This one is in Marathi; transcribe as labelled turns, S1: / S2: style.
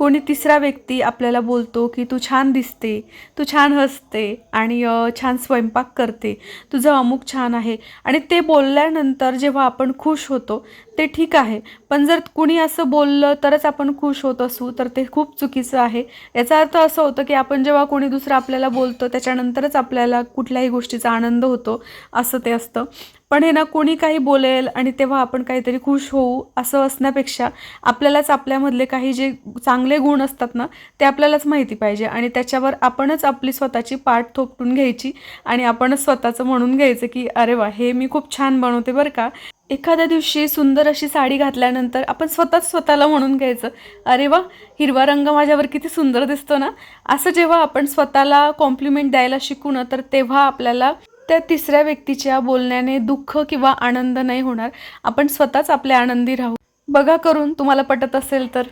S1: कोणी तिसरा व्यक्ती आपल्याला बोलतो की तू छान दिसते तू छान हसते आणि छान स्वयंपाक करते तुझं अमुक छान आहे. आणि ते बोलल्यानंतर जेव्हा आपण खुश होतो ते ठीक आहे. पण जर कुणी असं बोललं तरच आपण खुश होत असू तर ते खूप चुकीचं आहे. याचा अर्थ असं होतं की आपण जेव्हा कोणी दुसरं आपल्याला बोलतो त्याच्यानंतरच आपल्याला कुठल्याही गोष्टीचा आनंद होतो असं ते असतं. पण हे ना कोणी काही बोलेल आणि तेव्हा आपण काहीतरी खुश होऊ असं असण्यापेक्षा आपल्यालाच आपल्यामधले काही जे चांगले गुण असतात ना ते आपल्यालाच माहिती पाहिजे आणि त्याच्यावर आपणच आपली स्वतःची पाठ थोपटून घ्यायची आणि आपणच स्वतःचं म्हणून घ्यायचं की अरे वा हे मी खूप छान बनवते बरं का. एखाद्या दिवशी सुंदर अशी साडी घातल्यानंतर आपण स्वतःच स्वतःला म्हणून घ्यायचं अरे वा हिरवा रंग माझ्यावर किती सुंदर दिसतो ना. असं जेव्हा आपण स्वतःला कॉम्प्लिमेंट द्यायला शिकू ना तर तेव्हा आपल्याला त्या तिसऱ्या व्यक्तीच्या बोलण्याने दुःख किंवा आनंद नाही होणार. आपण स्वतःच आपल्या आनंदी राहू. बघा करून तुम्हाला पटत असेल तर.